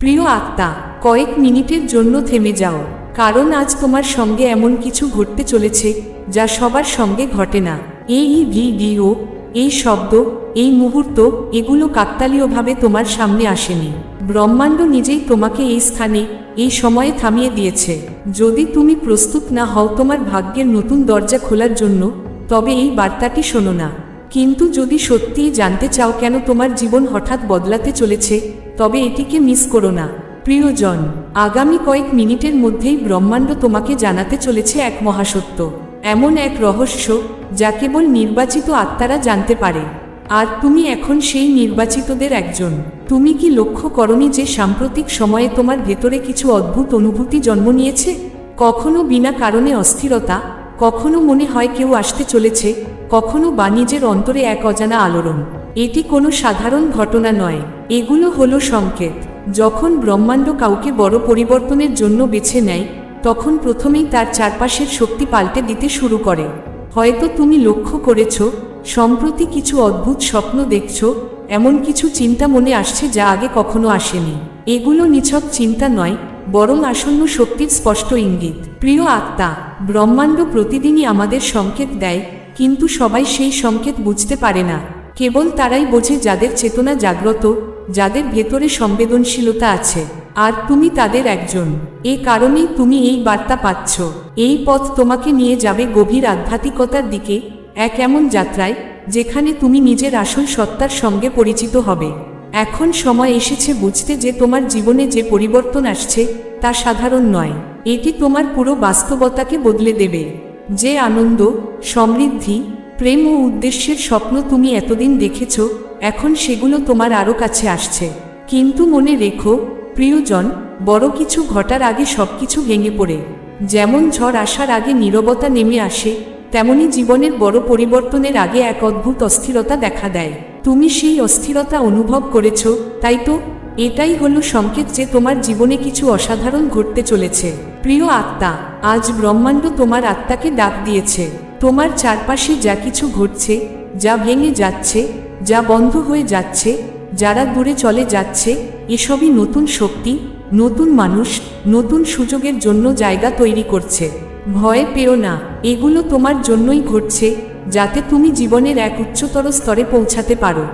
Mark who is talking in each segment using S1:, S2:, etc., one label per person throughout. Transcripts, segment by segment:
S1: প্রিয় আত্মা, কয়েক মিনিটের জন্য থেমে যাও। কারণ আজ তোমার সঙ্গে এমন কিছু ঘটতে চলেছে যা সবার সঙ্গে ঘটে না। এই ভিডিও, এই শব্দ, এই মুহূর্ত, এগুলো কাকতালীয়ভাবে তোমার সামনে আসেনি। ব্রহ্মাণ্ড নিজেই তোমাকে এই স্থানে, এই সময়ে থামিয়ে দিয়েছে। যদি তুমি প্রস্তুত না হও তোমার ভাগ্যের নতুন দরজা খোলার জন্য, তবে এই বার্তাটি শোনো না। কিন্তু যদি সত্যিই জানতে চাও কেন তোমার জীবন হঠাৎ বদলাতে চলেছে, তবে এটিকে মিস করো না। প্রিয়জন, আগামী কয়েক মিনিটের মধ্যেই ব্রহ্মাণ্ড তোমাকে জানাতে চলেছে এক মহাসত্য। এমন এক রহস্য, যা কেবল নির্বাচিত আত্মারা জানতে পারে। আর তুমি এখন সেই নির্বাচিতদের একজন। তুমি কি লক্ষ্য করনি যে সাম্প্রতিক সময়ে তোমার ভেতরে কিছু অদ্ভুত অনুভূতি জন্ম নিয়েছে? কখনো বিনা কারণে অস্থিরতা, কখনো মনে হয় কেউ আসতে চলেছে কখনো বাণিজ্যের অন্তরে এক অজানা আলোড়ন। এটি কোনো সাধারণ ঘটনা নয়। এগুলো হলো সংকেত। যখন ব্রহ্মাণ্ড কাউকে বড় পরিবর্তনের জন্য বেছে নেয়, তখন প্রথমেই তার চারপাশের শক্তি পাল্টে দিতে শুরু করে। হয়তো তুমি লক্ষ্য করেছ, সম্প্রতি কিছু অদ্ভুত স্বপ্ন দেখছ, এমন কিছু চিন্তা মনে আসছে যা আগে কখনো আসেনি। এগুলো নিছক চিন্তা নয়, বরং আসন্ন শক্তির স্পষ্ট ইঙ্গিত। প্রিয় আত্মা, ব্রহ্মাণ্ড প্রতিদিনই আমাদের সংকেত দেয় কিন্তু সবাই সেই সংকেত বুঝতে পারে না। কেবল তারাই বোঝে যাদের চেতনা জাগ্রত, যাদের ভেতরে সংবেদনশীলতা আছে। আর তুমি তাদের একজন। এ কারণেই তুমি এই বার্তা পাচ্ছ। এই পথ তোমাকে নিয়ে যাবে গভীর আধ্যাত্মিকতার দিকে, এক এমন যাত্রায়, যেখানে তুমি নিজের আসল সত্তার সঙ্গে পরিচিত হবে। এখন সময় এসেছে বুঝতে যে তোমার জীবনে যে পরিবর্তন আসছে, তা সাধারণ নয়। এটি তোমার পুরো বাস্তবতাকে বদলে দেবে। যে আনন্দ, সমৃদ্ধি, প্রেম ও উদ্দেশ্যের স্বপ্ন তুমি এতদিন দেখেছ, এখন সেগুলো তোমার আরও কাছে আসছে। কিন্তু মনে রেখো, প্রিয়জন, বড় কিছু ঘটার আগে সবকিছু ভেঙে পড়ে। যেমন ঝড় আসার আগে নীরবতা নেমে আসে, তেমনি জীবনের বড় পরিবর্তনের আগে এক অদ্ভুত অস্থিরতা দেখা দেয়। তুমি সেই অস্থিরতা অনুভব করেছ, তাই তো? এটাই হলো সংকেত যে তোমার জীবনে কিছু অসাধারণ ঘটতে চলেছে। প্রিয় আত্মা, আজ ব্রহ্মাণ্ড তোমার আত্মাকে ডাক দিয়েছে। তোমার চারপাশে যা কিছু ঘটছে, যা ভেঙে যাচ্ছে, যা বন্ধ হয়ে যাচ্ছে, যারা দূরে চলে যাচ্ছে, এসবই নতুন শক্তি, নতুন মানুষ, নতুন সুযোগের জন্য জায়গা তৈরি করছে। ভয় পেও না, এগুলো তোমার জন্যই ঘটছে, যাতে তুমি জীবনের এক উচ্চতর স্তরে পৌঁছাতে পারো।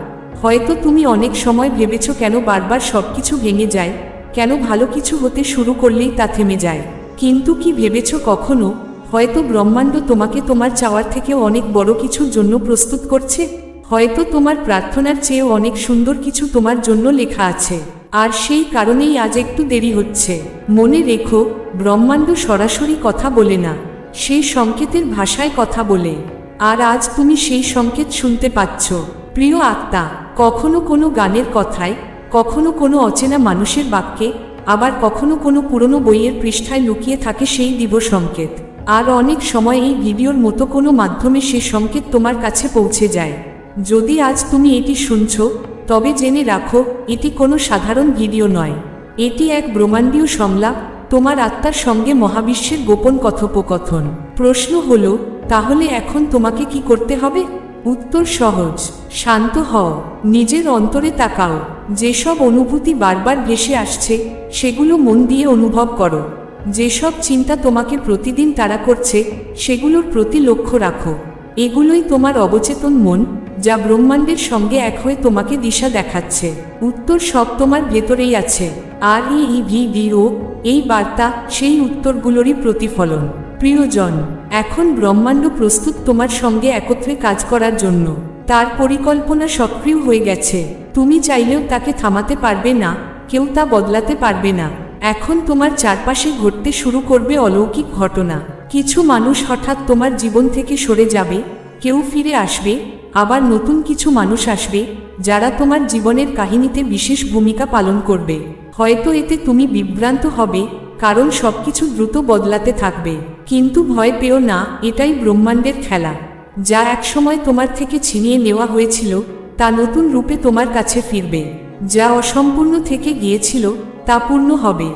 S1: হয়তো তুমি অনেক সময় ভেবেছ কেন বারবার সব কিছু ভেঙে যায়, কেন ভালো কিছু হতে শুরু করলেই তা থেমে যায়। কিন্তু কি ভেবেছ কখনো? হয়তো ব্রহ্মাণ্ড তোমাকে তোমার চাওয়ার থেকেও অনেক বড় কিছুর জন্য প্রস্তুত করছে। হয়তো তোমার প্রার্থনার চেয়েও অনেক সুন্দর কিছু তোমার জন্য লেখা আছে। আর সেই কারণেই আজ একটু দেরি হচ্ছে। মনে রেখো, ব্রহ্মাণ্ড সরাসরি কথা বলে না। সেই সংকেতের ভাষায় কথা বলে। আর আজ তুমি সেই সংকেত শুনতে পাচ্ছ। প্রিয় আত্মা, কখনো কোনো গানের কথায়, কখনো কোনো অচেনা মানুষের বাক্যে আবার কখনো কোনো পুরনো বইয়ের পৃষ্ঠায় লুকিয়ে থাকে সেই দিব সংকেত। আর অনেক সময় এই ভিডিওর মতো কোনো মাধ্যমে সে সংকেত তোমার কাছে পৌঁছে যায়। যদি আজ তুমি এটি শুনছ, তবে জেনে রাখো, এটি কোনো সাধারণ ভিডিও নয়। এটি এক ব্রহ্মাণ্ডীয় সংলাপ, তোমার আত্মার সঙ্গে মহাবিশ্বের গোপন কথোপকথন। প্রশ্ন হলো, তাহলে এখন তোমাকে কি করতে হবে? উত্তর সহজ, শান্ত হও, নিজের অন্তরে তাকাও, যেসব অনুভূতি বারবার ভেসে আসছে, সেগুলো মন দিয়ে অনুভব করো। যেসব চিন্তা তোমাকে প্রতিদিন তাড়া করছে, সেগুলোর প্রতি লক্ষ্য রাখো। এগুলোই তোমার অবচেতন মন, যা ব্রহ্মাণ্ডের সঙ্গে এক হয়ে তোমাকে দিশা দেখাচ্ছে। উত্তর সব তোমার ভেতরেই আছে। আর এই ভিডিও এই বার্তা, সেই উত্তরগুলোরই প্রতিফলন। প্রিয়জন, এখন ব্রহ্মাণ্ড প্রস্তুত তোমার সঙ্গে একত্রে কাজ করার জন্য। তার পরিকল্পনা সক্রিয় হয়ে গেছে। তুমি চাইলেও তাকে থামাতে পারবে না, কেউ তা বদলাতে পারবে না। এখন তোমার চারপাশে ঘটতে শুরু করবে অলৌকিক ঘটনা। কিছু মানুষ হঠাৎ তোমার জীবন থেকে সরে যাবে, কেউ ফিরে আসবে, আবার নতুন কিছু মানুষ আসবে, যারা তোমার জীবনের কাহিনীতে বিশেষ ভূমিকা পালন করবে। হয়তো এতে তুমি বিভ্রান্ত হবে কারণ সবকিছু দ্রুত বদলাতে থাকবে। কিন্তু ভয় পেও না, এটাই ব্রহ্মাণ্ডের খেলা। যা একসময় তোমার থেকে ছিনিয়ে নেওয়া হয়েছিল, তা নতুন রূপে তোমার কাছে ফিরবে। যা অসম্পূর্ণ থেকে গিয়েছিল, তা পূর্ণ হবে।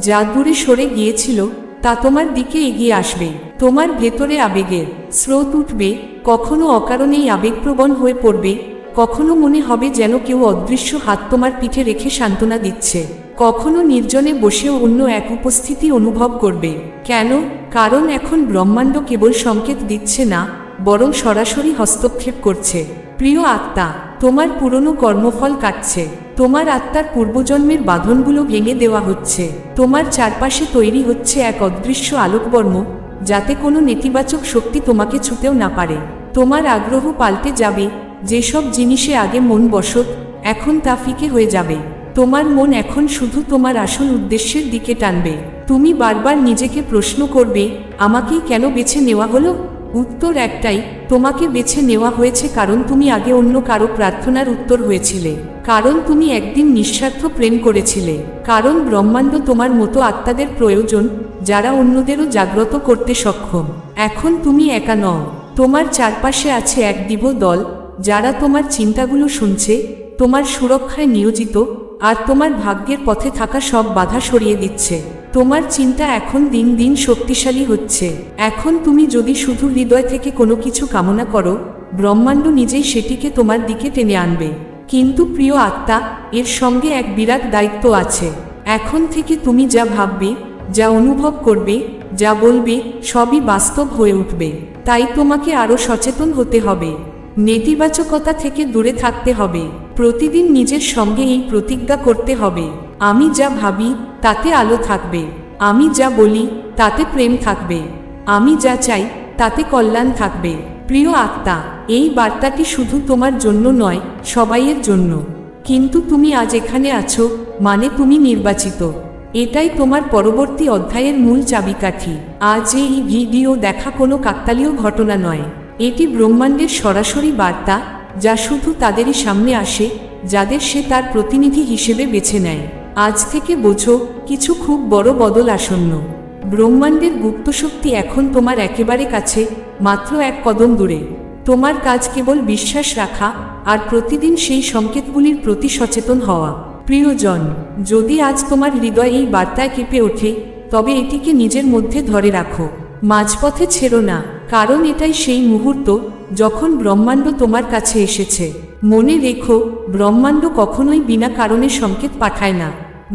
S1: যা দূরে সরে গিয়েছিল, তা তোমার দিকে এগিয়ে আসবে। তোমার ভেতরে আবেগের স্রোত উঠবে, কখনো অকারণেই আবেগপ্রবণ হয়ে পড়বে, কখনো মনে হবে যেন কেউ অদৃশ্য হাত তোমার পিঠে রেখে সান্ত্বনা দিচ্ছে। কখনো নির্জনে বসেও অন্য এক উপস্থিতি অনুভব করবে। কেন? কারণ এখন ব্রহ্মাণ্ড কেবল সংকেত দিচ্ছে না, বরং সরাসরি হস্তক্ষেপ করছে। প্রিয় আত্মা, তোমার পুরনো কর্মফল কাটছে। তোমার আত্মার পূর্বজন্মের বাঁধনগুলো ভেঙে দেওয়া হচ্ছে। তোমার চারপাশে তৈরি হচ্ছে এক অদৃশ্য আলোকবর্ম, যাতে কোনো নেতিবাচক শক্তি তোমাকে ছুতেও না পারে। তোমার আগ্রহ পাল্টে যাবে, যেসব জিনিসে আগে মন বসত, এখন তা ফিকে হয়ে যাবে। তোমার মন এখন শুধু তোমার আসল উদ্দেশ্যের দিকে টানবে। তুমি বারবার নিজেকে প্রশ্ন করবে আমাকেই কেন বেছে নেওয়া হলো? উত্তর একটাই, তোমাকে বেছে নেওয়া হয়েছে কারণ তুমি আগে অন্য কারও প্রার্থনার উত্তর হয়েছিলে। কারণ তুমি একদিন নিঃস্বার্থ প্রেম করেছিলে। কারণ ব্রহ্মাণ্ড তোমার মতো আত্মাদের প্রয়োজন, যারা অন্যদেরও জাগ্রত করতে সক্ষম। এখন তুমি একা নও। তোমার চারপাশে আছে এক দিব দল, যারা তোমার চিন্তাগুলো শুনছে, তোমার সুরক্ষায় নিয়োজিত আর তোমার ভাগ্যের পথে থাকা সব বাধা সরিয়ে দিচ্ছে। তোমার চিন্তা এখন দিন দিন শক্তিশালী হচ্ছে। এখন তুমি যদি শুধু হৃদয় থেকে কোনো কিছু কামনা করো, ব্রহ্মাণ্ড নিজেই সেটিকে তোমার দিকে টেনে আনবে। কিন্তু প্রিয় আত্মা, এর সঙ্গে এক বিরাট দায়িত্ব আছে। এখন থেকে তুমি যা ভাববে, যা অনুভব করবে, যা বলবে, সবই বাস্তব হয়ে উঠবে। তাই তোমাকে আরও সচেতন হতে হবে। নেতিবাচকতা থেকে দূরে থাকতে হবে। প্রতিদিন নিজের সঙ্গে এই প্রতিজ্ঞা করতে হবে। আমি যা ভাবি, তাতে আলো থাকবে। আমি যা বলি, তাতে প্রেম থাকবে। আমি যা চাই, তাতে কল্যাণ থাকবে। প্রিয় আত্মা, এই বার্তাটি শুধু তোমার জন্য নয়, সবাইয়ের জন্য। কিন্তু তুমি আজ এখানে আছো মানে তুমি নির্বাচিত। এটাই তোমার পরবর্তী অধ্যায়ের মূল চাবিকাঠি। আজ এই ভিডিও দেখা কোনো কাকতালীয় ঘটনা নয়। এটি ব্রহ্মাণ্ডের সরাসরি বার্তা যা শুধু তাদেরই সামনে আসে, যাদের সে তার প্রতিনিধি হিসেবে বেছে নেয়। আজ থেকে বোঝো, কিছু খুব বড় বদল আসন্ন। ব্রহ্মাণ্ডের গুপ্তশক্তি এখন তোমার একেবারে কাছে, মাত্র এক কদম দূরে। তোমার কাজ কেবল বিশ্বাস রাখা, আর প্রতিদিন সেই সংকেতগুলির প্রতি সচেতন হওয়া। প্রিয়জন, যদি আজ তোমার হৃদয় এই বার্তায় কেঁপে ওঠে, তবে এটিকে নিজের মধ্যে ধরে রাখো। মাঝপথে ছেড়ো না, কারণ এটাই সেই মুহূর্ত যখন ব্রহ্মাণ্ড তোমার কাছে এসেছে। মনে রেখো, ব্রহ্মাণ্ড কখনোই বিনা কারণে সংকেত পাঠায় না।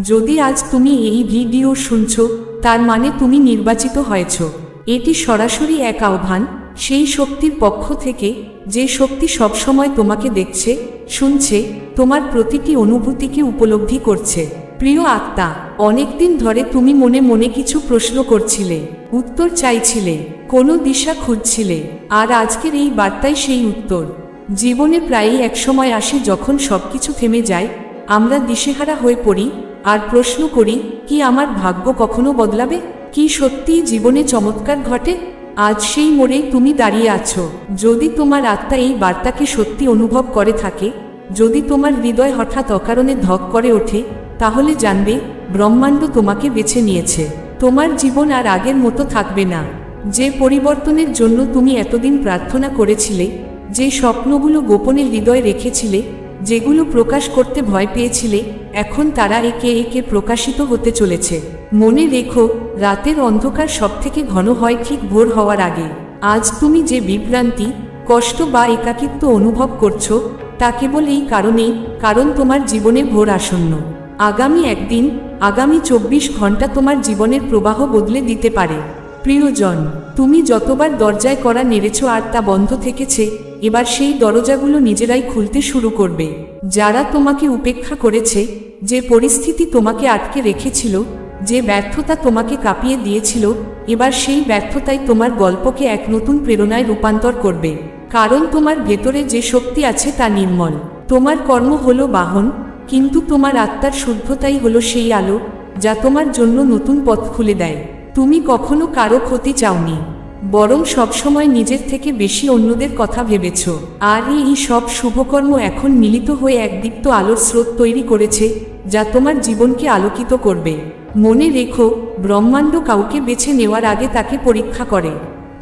S1: যদি আজ তুমি এই ভিডিও শুনছ, তার মানে তুমি নির্বাচিত হয়েছ। এটি সরাসরি এক আহ্বান, সেই শক্তির পক্ষ থেকে, যে শক্তি সবসময় তোমাকে দেখছে, শুনছে, তোমার প্রতিটি অনুভূতিকে উপলব্ধি করছে। প্রিয় আত্মা, অনেকদিন ধরে তুমি মনে মনে কিছু প্রশ্ন করছিলে, উত্তর চাইছিলে, কোনো দিশা খুঁজছিলে, আর আজকের এই বার্তাই সেই উত্তর। জীবনে প্রায়ই একসময় আসে যখন সবকিছু থেমে যায়, আমরা দিশেহারা হয়ে পড়ি, আর প্রশ্ন করি, কি আমার ভাগ্য কখনো বদলাবে? কি সত্যিই জীবনে চমৎকার ঘটে? আজ সেই মোড়ে তুমি দাঁড়িয়ে আছো। যদি তোমার আত্মা এই বার্তাকে সত্যি অনুভব করে থাকে, যদি তোমার হৃদয় হঠাৎ অকারণে ধক করে ওঠে তাহলে জানবে, ব্রহ্মাণ্ড তোমাকে বেছে নিয়েছে। তোমার জীবন আর আগের মতো থাকবে না। যে পরিবর্তনের জন্য তুমি এতদিন প্রার্থনা করেছিলে, যে স্বপ্নগুলো গোপনে হৃদয় রেখেছিলে, যেগুলো প্রকাশ করতে ভয় পেয়েছিলে, এখন তারা একে একে প্রকাশিত হতে চলেছে। মনে রেখো, রাতের অন্ধকার সবথেকে ঘন হয় ঠিক ভোর হওয়ার আগে। আজ তুমি যে বিভ্রান্তি, কষ্ট বা একাকিত্ব অনুভব করছ, তা কেবল এই কারণেই, কারণ তোমার জীবনে ভোর আসন্ন। আগামী একদিন, আগামী চব্বিশ ঘণ্টা তোমার জীবনের প্রবাহ বদলে দিতে পারে। প্রিয়জন, তুমি যতবার দরজায় করা নেড়েছ আর তা বন্ধ থেকেছে, এবার সেই দরজাগুলো নিজেরাই খুলতে শুরু করবে। যারা তোমাকে উপেক্ষা করেছে, যে পরিস্থিতি তোমাকে আটকে রেখেছিল, যে ব্যর্থতা তোমাকে কাঁপিয়ে দিয়েছিল, এবার সেই ব্যর্থতাই তোমার গল্পকে এক নতুন প্রেরণায় রূপান্তর করবে। কারণ তোমার ভেতরে যে শক্তি আছে তা নির্মল। তোমার কর্ম হলো বাহন কিন্তু তোমার আত্মার শুদ্ধতাই হলো সেই আলো, যা তোমার জন্য নতুন পথ খুলে দেয়। তুমি কখনো কারও ক্ষতি চাওনি, বরং সবসময় নিজের থেকে বেশি অন্যদের কথা ভেবেছ। আর এই সব শুভকর্ম এখন মিলিত হয়ে এক দীপ্ত আলোর স্রোত তৈরি করেছে, যা তোমার জীবনকে আলোকিত করবে। মনে রেখো, ব্রহ্মাণ্ড কাউকে বেছে নেওয়ার আগে তাকে পরীক্ষা করে।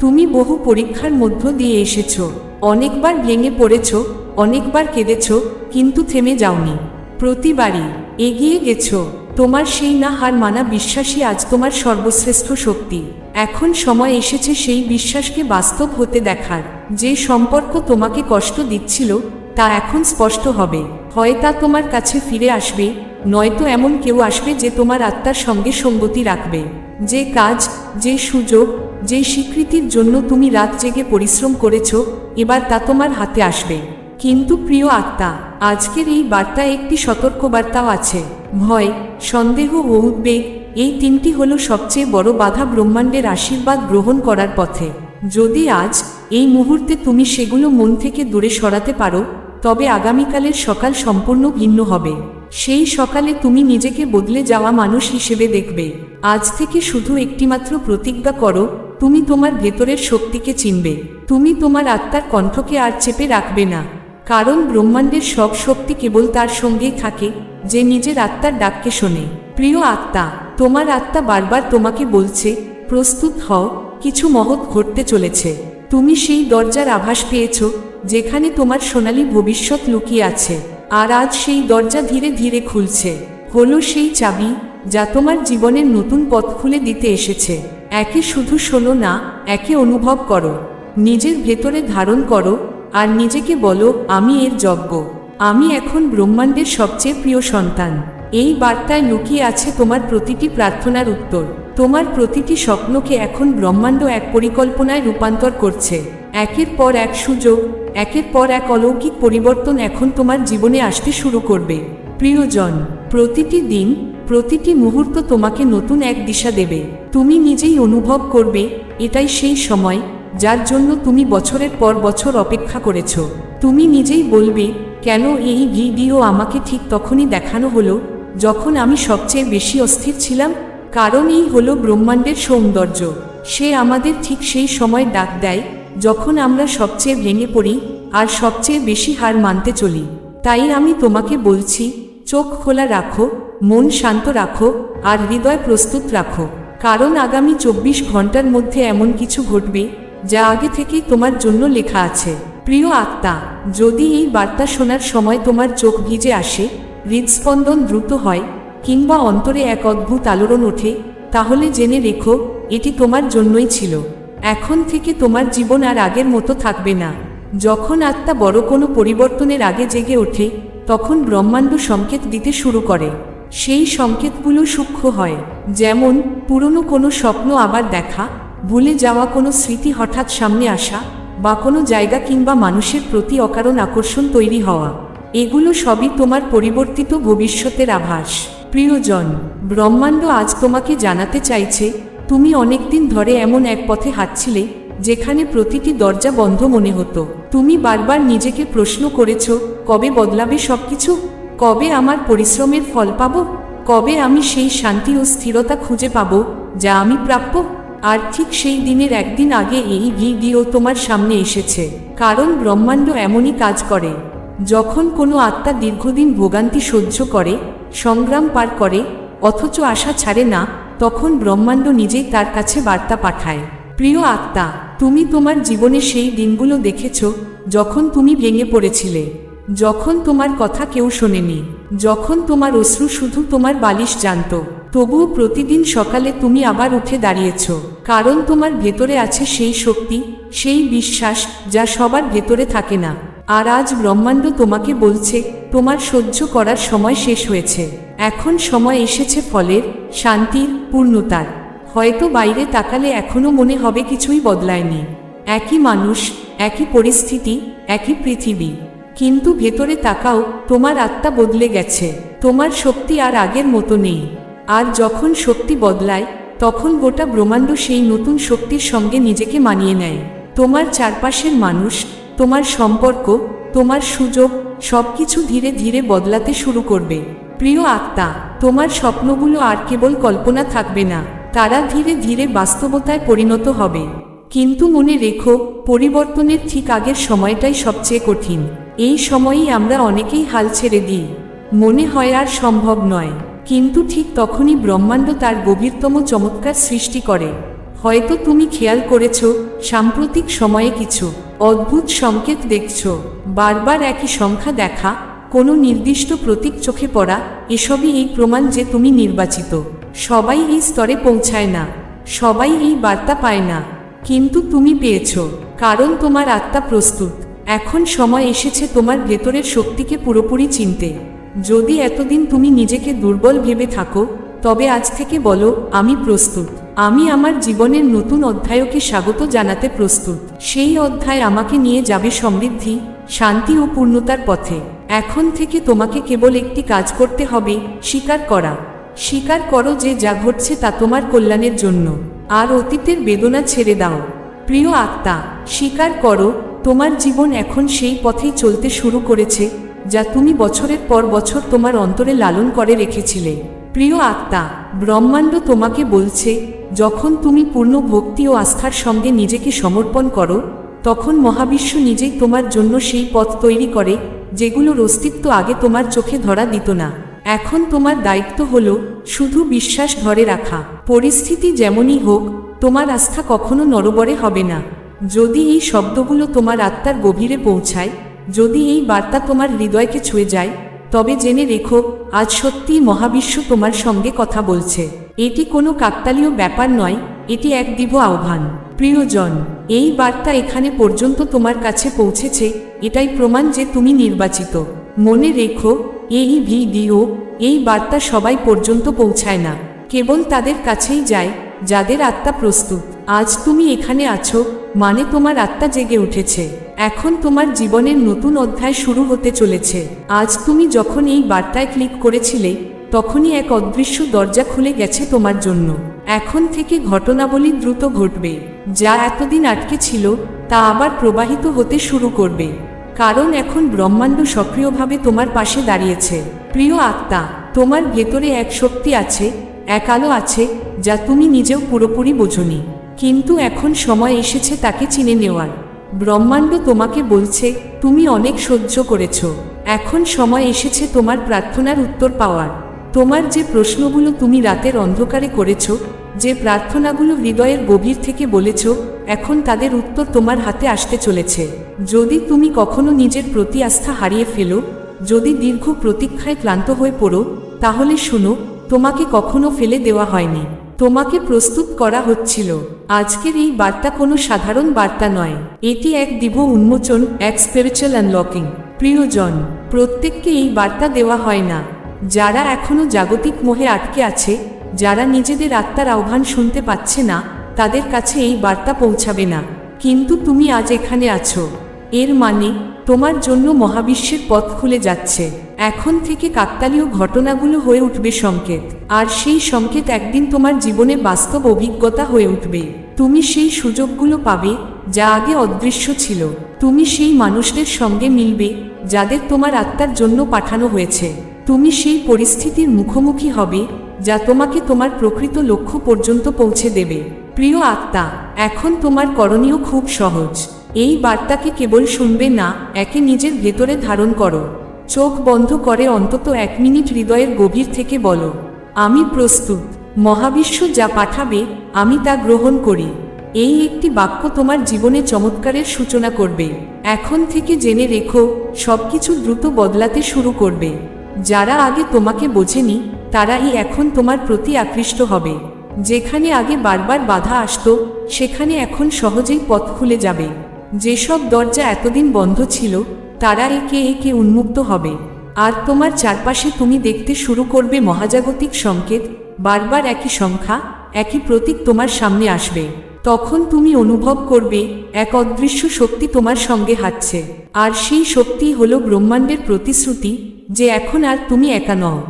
S1: তুমি বহু পরীক্ষার মধ্য দিয়ে এসেছ, অনেকবার ভেঙে পড়েছ, অনেকবার কেঁদেছ, কিন্তু থেমে যাওনি। প্রতিবারই এগিয়ে গেছ। তোমার সেই না হার মানা বিশ্বাসই আজ তোমার সর্বশ্রেষ্ঠ শক্তি। এখন সময় এসেছে সেই বিশ্বাসকে বাস্তব হতে দেখার। যে সম্পর্ক তোমাকে কষ্ট দিচ্ছিল, তা এখন স্পষ্ট হবে। হয় তা তোমার কাছে ফিরে আসবে, নয়তো এমন কেউ আসবে যে তোমার আত্মার সঙ্গে সঙ্গতি রাখবে। যে কাজ, যে সুযোগ, যে স্বীকৃতির জন্য তুমি রাত জেগে পরিশ্রম করেছ, এবার তা তোমার হাতে আসবে। কিন্তু প্রিয় আত্মা, আজকের এই বার্তায় একটি সতর্কবার্তাও আছে। ভয়, সন্দেহ ও উদ্বেগ, এই তিনটি হল সবচেয়ে বড় বাধা ব্রহ্মাণ্ডের আশীর্বাদ গ্রহণ করার পথে। যদি আজ, এই মুহূর্তে তুমি সেগুলো মন থেকে দূরে সরাতে পারো, তবে আগামীকালের সকাল সম্পূর্ণ ভিন্ন হবে। সেই সকালে তুমি নিজেকে বদলে যাওয়া মানুষ হিসেবে দেখবে। আজ থেকে শুধু একটিমাত্র প্রতিজ্ঞা করো, তুমি তোমার ভেতরের শক্তিকে চিনবে। তুমি তোমার আত্মার কণ্ঠকে আর চেপে রাখবে না। কারণ ব্রহ্মাণ্ডের সব শক্তি কেবল তার সঙ্গেই থাকে, যে নিজের আত্মার ডাককে শোনে। প্রিয় আত্মা, তোমার আত্মা বারবার তোমাকে বলছে, প্রস্তুত হও, কিছু মহৎ ঘটতে চলেছে। তুমি সেই দরজার আভাস পেয়েছ, যেখানে তোমার সোনালি ভবিষ্যৎ লুকিয়ে আছে, আর আজ সেই দরজা ধীরে ধীরে খুলছে। হলো সেই চাবি, যা তোমার জীবনের নতুন পথ খুলে দিতে এসেছে। একে শুধু শোনো না, একে অনুভব করো। নিজের ভেতরে ধারণ করো আর নিজেকে বলো, আমি এর যজ্ঞ আমি এখন ব্রহ্মাণ্ডের সবচেয়ে প্রিয় সন্তান। এই বার্তায় লুকিয়ে আছে তোমার প্রতিটি প্রার্থনার উত্তর। তোমার প্রতিটি স্বপ্নকে এখন ব্রহ্মাণ্ড এক পরিকল্পনায় রূপান্তর করছে। একের পর এক সুযোগ, একের পর এক অলৌকিক পরিবর্তন এখন তোমার জীবনে আসতে শুরু করবে। প্রিয়জন, প্রতিটি দিন, প্রতিটি মুহূর্ত তোমাকে নতুন এক দিশা দেবে। তুমি নিজেই অনুভব করবে, এটাই সেই সময় যার জন্য তুমি বছরের পর বছর অপেক্ষা করেছ। তুমি নিজেই বলবে, কেন এই ভিডিও আমাকে ঠিক তখনই দেখানো হলো, যখন আমি সবচেয়ে বেশি অস্থির ছিলাম? কারণ এই হলো ব্রহ্মাণ্ডের সৌন্দর্য। সে আমাদের ঠিক সেই সময় ডাক দেয়, যখন আমরা সবচেয়ে ভেঙে পড়ি আর সবচেয়ে বেশি হার মানতে চলি। তাই আমি তোমাকে বলছি, চোখ খোলা রাখো, মন শান্ত রাখো আর হৃদয় প্রস্তুত রাখো। কারণ আগামী চব্বিশ ঘণ্টার মধ্যে এমন কিছু ঘটবে যা আগে থেকেই তোমার জন্য লেখা আছে। প্রিয় আত্মা, যদি এই বার্তা শোনার সময় তোমার চোখ ভিজে আসে, হৃদস্পন্দন দ্রুত হয়, কিংবা অন্তরে এক অদ্ভুত আলোড়ন ওঠে, তাহলে জেনে রেখো, এটি তোমার জন্যই ছিল। এখন থেকে তোমার জীবন আর আগের মতো থাকবে না। যখন আত্মা বড় কোনো পরিবর্তনের আগে জেগে ওঠে, তখন ব্রহ্মাণ্ড সংকেত দিতে শুরু করে। সেই সংকেতগুলো সূক্ষ্ম হয়, যেমন পুরনো কোনো স্বপ্ন আবার দেখা ভুলে যাওয়া কোনো স্মৃতি হঠাৎ সামনে আসা বা কোনো জায়গা কিংবা মানুষের প্রতি অকারণ আকর্ষণ তৈরি হওয়া। এগুলো সবই তোমার পরিবর্তিত ভবিষ্যতের আভাস। প্রিয়জন, ব্রহ্মাণ্ড আজ তোমাকে জানাতে চাইছে, তুমি অনেকদিন ধরে এমন এক পথে হাঁটছিলে, যেখানে প্রতিটি দরজা বন্ধ মনে হতো। তুমি বারবার নিজেকে প্রশ্ন করেছ, কবে বদলাবে সবকিছু? কবে আমার পরিশ্রমের ফল পাব? কবে আমি সেই শান্তি ও স্থিরতা খুঁজে পাব, যা আমি প্রাপ্য? আর ঠিক সেই দিনের একদিন আগে এই ভিডিও তোমার সামনে এসেছে। কারণ ব্রহ্মাণ্ড এমনই কাজ করে। যখন কোনো আত্মা দীর্ঘদিন ভোগান্তি সহ্য করে, সংগ্রাম পার করে, অথচ আশা ছাড়ে না, তখন ব্রহ্মাণ্ড নিজেই তার কাছে বার্তা পাঠায়। প্রিয় আত্মা, তুমি তোমার জীবনে সেই দিনগুলো দেখেছ যখন তুমি ভেঙে পড়েছিলে। যখন তোমার কথা কেউ শোনেনি, যখন তোমার অশ্রু শুধু তোমার বালিশ জানত, তবুও প্রতিদিন সকালে তুমি আবার উঠে দাঁড়িয়েছ, কারণ তোমার ভেতরে আছে সেই শক্তি, সেই বিশ্বাস যা সবার ভেতরে থাকে না। আর আজ ব্রহ্মাণ্ড তোমাকে বলছে, তোমার সহ্য করার সময় শেষ হয়েছে। এখন সময় এসেছে ফলের, শান্তির, পূর্ণতার। হয়তো বাইরে তাকালে এখনও মনে হবে কিছুই বদলায়নি। একই মানুষ, একই পরিস্থিতি, একই পৃথিবী। কিন্তু ভেতরে তাকাও, তোমার আত্মা বদলে গেছে, তোমার শক্তি আর আগের মতো নেই। আর যখন শক্তি বদলায়, তখন গোটা ব্রহ্মাণ্ড সেই নতুন শক্তির সঙ্গে নিজেকে মানিয়ে নেয়। তোমার চারপাশের মানুষ, তোমার সম্পর্ক, তোমার সুযোগ সব কিছু ধীরে ধীরে বদলাতে শুরু করবে। প্রিয় আত্মা, তোমার স্বপ্নগুলো আর কেবল কল্পনা থাকবে না, তারা ধীরে ধীরে বাস্তবতায় পরিণত হবে। কিন্তু মনে রেখো, পরিবর্তনের ঠিক আগের সময়টাই সবচেয়ে কঠিন। এই সময়েই আমরা অনেকেই হাল ছেড়ে দিই। মনে হয় আর সম্ভব নয়। কিন্তু ঠিক তখনই ব্রহ্মাণ্ড তার গভীরতম চমৎকার সৃষ্টি করে। হয়তো তুমি খেয়াল করেছ, সাম্প্রতিক সময়ে কিছু অদ্ভুত সংকেত দেখছ। বারবার একই সংখ্যা দেখা, কোনো নির্দিষ্ট প্রতীক চোখে পড়া, এসবই এই প্রমাণ যে তুমি নির্বাচিত। সবাই এই স্তরে পৌঁছায় না। সবাই এই বার্তা পায় না। কিন্তু তুমি পেয়েছ, কারণ তোমার আত্মা প্রস্তুত। এখন সময় এসেছে তোমার ভেতরের শক্তিকে পুরোপুরি চিনতে। যদি এতদিন তুমি নিজেকে দুর্বল ভেবে থাকো, তবে আজ থেকে বলো, আমি প্রস্তুত। আমি আমার জীবনের নতুন অধ্যায়কে স্বাগত জানাতে প্রস্তুত। সেই অধ্যায় আমাকে নিয়ে যাবে সমৃদ্ধি, শান্তি ও পূর্ণতার পথে। এখন থেকে তোমাকে কেবল একটি কাজ করতে হবে, স্বীকার করা। স্বীকার করো যে যা ঘটছে তা তোমার কল্যাণের জন্য। আর অতীতের বেদনা ছেড়ে দাও। প্রিয় আত্মা, স্বীকার করো তোমার জীবন এখন সেই পথেই চলতে শুরু করেছে, যা তুমি বছরের পর বছর তোমার অন্তরে লালন করে রেখেছিলে। প্রিয় আত্মা, ব্রহ্মাণ্ড তোমাকে বলছে, যখন তুমি পূর্ণ ভক্তি ও আস্থার সঙ্গে নিজেকে সমর্পণ করো, তখন মহাবিশ্ব নিজেই তোমার জন্য সেই পথ তৈরি করে, যেগুলোর অস্তিত্ব আগে তোমার চোখে ধরা দিত না। এখন তোমার দায়িত্ব হলো, শুধু বিশ্বাস ধরে রাখা। পরিস্থিতি যেমনই হোক, তোমার আস্থা কখনো নরবরে হবে না। যদি এই শব্দগুলো তোমার আত্মার গভীরে পৌঁছায়, যদি এই বার্তা তোমার হৃদয়কে ছুঁয়ে যায়, তবে জেনে রেখো, আজ সত্যিই মহাবিশ্ব তোমার সঙ্গে কথা বলছে। এটি কোনো কাকতালীয় ব্যাপার নয়, এটি এক দিব্য আহ্বান। প্রিয়জন, এই বার্তা এখানে পর্যন্ত তোমার কাছে পৌঁছেছে, এটাই প্রমাণ যে তুমি নির্বাচিত। মনে রেখো, এই ভিডিও, এই বার্তা সবাই পর্যন্ত পৌঁছায় না, কেবল তাদের কাছেই যায়, যাদের আত্মা প্রস্তুত। আজ তুমি এখানে আছো মানে তোমার আত্মা জেগে উঠেছে। এখন তোমার জীবনের নতুন অধ্যায় শুরু হতে চলেছে। আজ তুমি যখন এই বার্তায় ক্লিক করেছিলে, তখনই এক অদৃশ্য দরজা খুলে গেছে তোমার জন্য। এখন থেকে ঘটনাবলী দ্রুত ঘটবে, যা এতদিন আটকে ছিল, তা আবার প্রবাহিত হতে শুরু করবে। কারণ এখন ব্রহ্মাণ্ড সক্রিয়ভাবে তোমার পাশে দাঁড়িয়েছে। প্রিয় আত্মা, তোমার ভেতরে এক শক্তি আছে, এক আলো আছে, যা তুমি নিজেও পুরোপুরি বোঝনি। কিন্তু এখন সময় এসেছে তাকে চিনে নেওয়ার। ব্রহ্মাণ্ড তোমাকে বলছে, তুমি অনেক সহ্য করেছ। এখন সময় এসেছে তোমার প্রার্থনার উত্তর পাওয়ার। তোমার যে প্রশ্নগুলো তুমি রাতের অন্ধকারে করেছ, যে প্রার্থনাগুলো হৃদয়ের গভীর থেকে বলেছ, এখন তাদের উত্তর তোমার হাতে আসতে চলেছে। যদি তুমি কখনো নিজের প্রতি আস্থা হারিয়ে ফেলো, যদি দীর্ঘ প্রতীক্ষায় ক্লান্ত হয়ে পড়ো, তাহলে শুনো, তোমাকে কখনো ফেলে দেওয়া হয়নি। তোমাকে প্রস্তুত করা হচ্ছিল। আজকের এই বার্তা কোনো সাধারণ বার্তা নয়। এটি এক দিব্য উন্মোচন, এক স্পিরিচুয়াল আনলকিং প্রিয়জন, প্রত্যেককে এই বার্তা দেওয়া হয় না। যারা এখনও জাগতিক মোহে আটকে আছে, যারা নিজেদের আত্মার আহ্বান শুনতে পাচ্ছে না, তাদের কাছে এই বার্তা পৌঁছাবে না। কিন্তু তুমি আজ এখানে আছো। এর মানে তোমার জন্য মহাবিশ্বের পথ খুলে যাচ্ছে। এখন থেকে কাকতালীয় ঘটনাগুলো হয়ে উঠবে সংকেত। আর সেই সংকেত একদিন তোমার জীবনে বাস্তব অভিজ্ঞতা হয়ে উঠবে। তুমি সেই সুযোগগুলো পাবে, যা আগে অদৃশ্য ছিল। তুমি সেই মানুষদের সঙ্গে মিলবে, যাদের তোমার আত্মার জন্য পাঠানো হয়েছে। তুমি সেই পরিস্থিতির মুখোমুখি হবে, যা তোমাকে তোমার প্রকৃত লক্ষ্য পর্যন্ত পৌঁছে দেবে। প্রিয় আত্মা, এখন তোমার করণীয় খুব সহজ। এই বার্তাকে কেবল শুনবে না, একে নিজের ভেতরে ধারণ করো। চোখ বন্ধ করে অন্তত এক মিনিট হৃদয়ের গভীর থেকে বলো, আমি প্রস্তুত, মহাবিশ্ব যা পাঠাবে, আমি তা গ্রহণ করি। এই একটি বাক্য তোমার জীবনে চমৎকারের সূচনা করবে। এখন থেকে জেনে রেখো, সবকিছু দ্রুত বদলাতে শুরু করবে। যারা আগে তোমাকে বোঝেনি, তারাই এখন তোমার প্রতি আকৃষ্ট হবে। যেখানে আগে বারবার বাধা আসতো, সেখানে এখন সহজেই পথ খুলে যাবে। যেসব দরজা এতদিন বন্ধ ছিল তারা একে একে উন্মুক্ত হবে। আর তোমার চারপাশে তুমি দেখতে শুরু করবে মহাজাগতিক সংকেত, বারবার একই সংখ্যা, একই প্রতীক তোমার সামনে আসবে। তখন তুমি অনুভব করবে, এক অদৃশ্য শক্তি তোমার সঙ্গে হাঁটছে। আর সেই শক্তি হলো ব্রহ্মাণ্ডের প্রতিশ্রুতি, যে এখন আর তুমি একা নও।